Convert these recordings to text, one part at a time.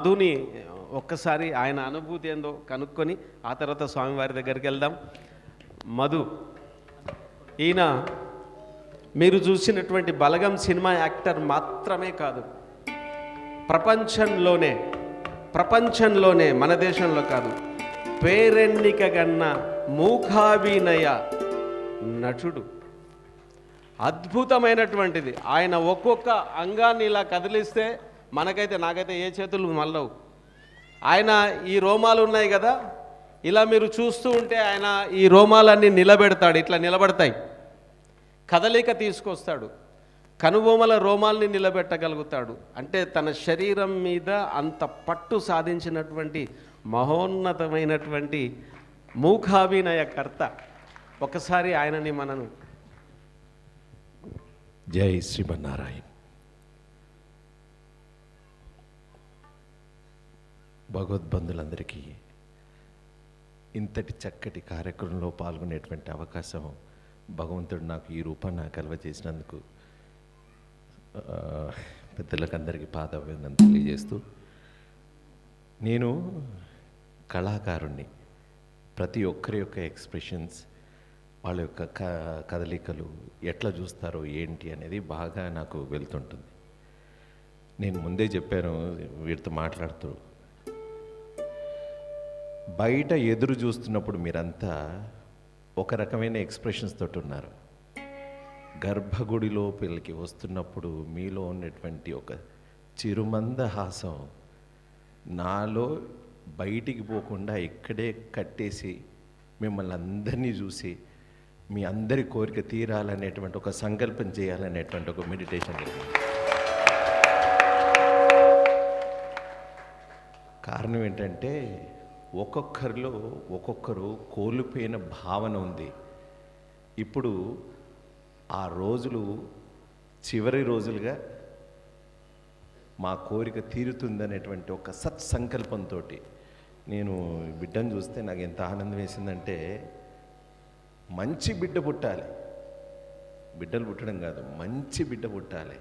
మధుని ఒక్కసారి ఆయన అనుభూతి ఏందో కనుక్కొని ఆ తర్వాత స్వామివారి దగ్గరికి వెళ్దాం. మధు ఈయన మీరు చూసినటువంటి బలగం సినిమా యాక్టర్ మాత్రమే కాదు ప్రపంచంలోనే ప్రపంచంలోనే మన దేశంలో కాదు పేరెన్నిక గన్న మూకాభినయ నటుడు. అద్భుతమైనటువంటిది. ఆయన ఒక్కొక్క అంగాన్ని ఇలా కదిలిస్తే మనకైతే నాకైతే ఏ చేతులు మళ్ళవు. ఆయన ఈ రోమాలు ఉన్నాయి కదా ఇలా మీరు చూస్తూ ఉంటే ఆయన ఈ రోమాలన్నీ నిలబెడతాడు ఇట్లా నిలబడతాయి. కదలిక తీసుకొస్తాడు. కనుబొమల రోమాల్ని నిలబెట్టగలుగుతాడు. అంటే తన శరీరం మీద అంత పట్టు సాధించినటువంటి మహోన్నతమైనటువంటి మూకాభినయకర్త ఒకసారి ఆయనని మనను. జై శ్రీమన్నారాయణ. భగవద్బంధులందరికీ ఇంతటి చక్కటి కార్యక్రమంలో పాల్గొనేటువంటి అవకాశం భగవంతుడు నాకు ఈ రూపాన్ని కలవజేసినందుకు పెద్దలకు అందరికీ పాదవేదన తెలియజేస్తూ నేను కళాకారుణ్ణి ప్రతి ఒక్కరి యొక్క ఎక్స్ప్రెషన్స్ వాళ్ళ యొక్క క కదలికలు ఎట్లా చూస్తారో ఏంటి అనేది బాగా నాకు వెళ్తుంటుంది. నేను ముందే చెప్పాను వీరితో మాట్లాడుతూ బయట ఎదురు చూస్తున్నప్పుడు మీరంతా ఒక రకమైన ఎక్స్ప్రెషన్స్ తోటి ఉన్నారు. గర్భగుడి లోపలికి వస్తున్నప్పుడు మీలో ఉన్నటువంటి ఒక చిరుమంద హాసం నాలో బయటికి పోకుండా ఇక్కడే కట్టేసి మిమ్మల్ని అందరినీ చూసి మీ అందరి కోరిక తీరాలనేటువంటి ఒక సంకల్పం చేయాలనేటువంటి ఒక మెడిటేషన్ కారణం ఏంటంటే ఒక్కొక్కరిలో ఒక్కొక్కరు కోల్పోయిన భావన ఉంది. ఇప్పుడు ఆ రోజులు చివరి రోజులుగా మా కోరిక తీరుతుందనేటువంటి ఒక సత్సంకల్పంతో నేను బిడ్డను చూస్తే నాకు ఎంత ఆనందం వేసిందంటే మంచి బిడ్డ పుట్టాలి. బిడ్డలు పుట్టడం కాదు మంచి బిడ్డ పుట్టాలి.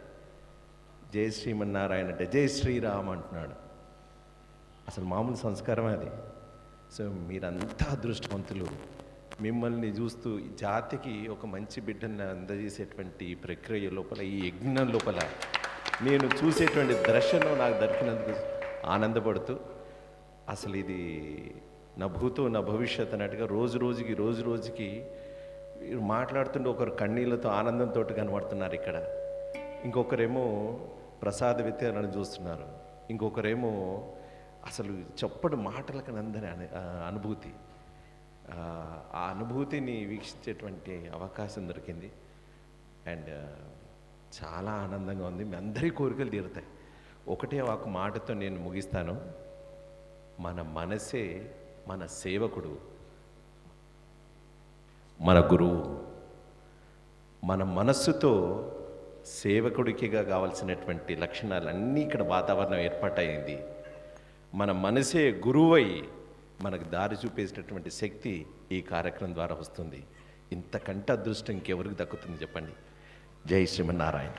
జై శ్రీమన్నారాయణ అంటే జయ శ్రీరామ్ అంటున్నాడు. అసలు మామూలు సంస్కారం అది. సో మీరంతా అదృష్టవంతులు. మిమ్మల్ని చూస్తూ ఈ జాతికి ఒక మంచి బిడ్డను అందజేసేటువంటి ప్రక్రియ లోపల ఈ యజ్ఞం లోపల నేను చూసేటువంటి దర్శనం నాకు దొరికినందుకు ఆనందపడుతూ అసలు ఇది నా భూతో నా భవిష్యత్ అన్నట్టుగా రోజు రోజుకి రోజు రోజుకి మాట్లాడుతుంటే ఒకరు కన్నీళ్ళతో ఆనందంతో కనబడుతున్నారు ఇక్కడ. ఇంకొకరేమో ప్రసాద వితరణ చూస్తున్నారు. ఇంకొకరేమో అసలు చెప్పడు మాటలకు నందని అనుభూతి. ఆ, ఆ అనుభూతిని వీక్షించేటువంటి అవకాశం దొరికింది. అండ్ చాలా ఆనందంగా ఉంది. మీ అందరి కోరికలు తీరుతాయి. ఒకటే ఒక మాటతో నేను ముగిస్తాను. మన మనసే మన సేవకుడు. మన గురువు. మన మనస్సుతో సేవకుడికిగా కావాల్సినటువంటి లక్షణాలన్నీ ఇక్కడ వాతావరణం ఏర్పాటైంది మన మనసే గురువై మనకు దారి చూపేసేటటువంటి శక్తి ఈ కార్యక్రమం ద్వారా వస్తుంది. ఇంతకంటే అదృష్టం ఇంకెవరికి దక్కుతుంది చెప్పండి? జై శ్రీమన్నారాయణ.